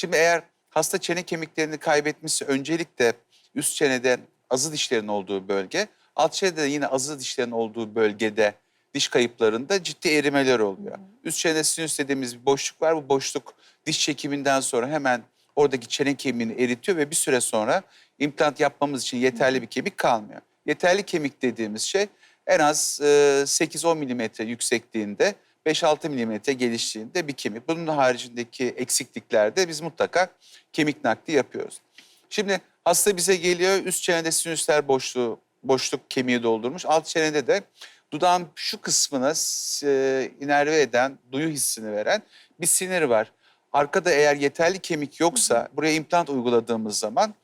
Şimdi eğer hasta çene kemiklerini kaybetmişse öncelikle üst çenede azı dişlerin olduğu bölge, alt çenede de yine azı dişlerin olduğu bölgede diş kayıplarında ciddi erimeler oluyor. Üst çenede sinüs dediğimiz bir boşluk var. Bu boşluk diş çekiminden sonra hemen oradaki çene kemiğini eritiyor ve bir süre sonra implant yapmamız için yeterli bir kemik kalmıyor. Yeterli kemik dediğimiz şey en az e, 8-10 milimetre yüksekliğinde 5-6 milimetre geliştiğinde bir kemik. Bunun haricindeki eksikliklerde biz mutlaka kemik nakli yapıyoruz. Şimdi hasta bize geliyor üst çenede sinüsler boşluğu, boşluk kemiği doldurmuş. Alt çenede de dudağın şu kısmına e, inerve eden, duyu hissini veren bir sinir var. Arkada eğer yeterli kemik yoksa buraya implant uyguladığımız zaman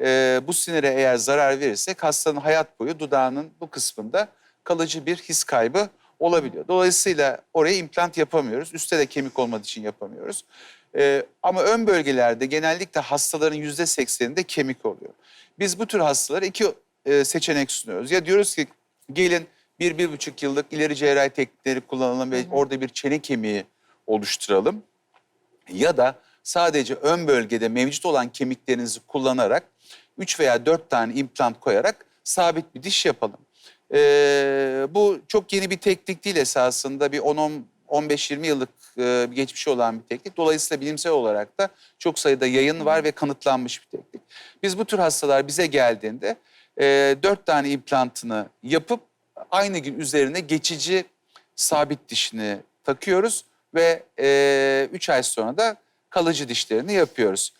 e, bu sinire eğer zarar verirsek hastanın hayat boyu dudağının bu kısmında kalıcı bir his kaybı olabiliyor. Dolayısıyla oraya implant yapamıyoruz. Üstte de kemik olmadığı için yapamıyoruz. E, ama ön bölgelerde genellikle hastaların yüzde sekseninde kemik oluyor. Biz bu tür hastalara iki e, seçenek sunuyoruz. Ya diyoruz ki gelin bir, bir buçuk yıllık ileri cerrahi teknikleri kullanalım ve orada bir çene kemiği oluşturalım. Ya da sadece ön bölgede mevcut olan kemiklerinizi kullanarak 3 veya 4 tane implant koyarak sabit bir diş yapalım. Ee, bu çok yeni bir teknik değil esasında bir 10 15-20 yıllık e, geçmişi olan bir teknik. Dolayısıyla bilimsel olarak da çok sayıda yayın var ve kanıtlanmış bir teknik. Biz bu tür hastalar bize geldiğinde e, 4 tane implantını yapıp aynı gün üzerine geçici sabit dişini takıyoruz ve 3 ay sonra da kalıcı dişlerini yapıyoruz.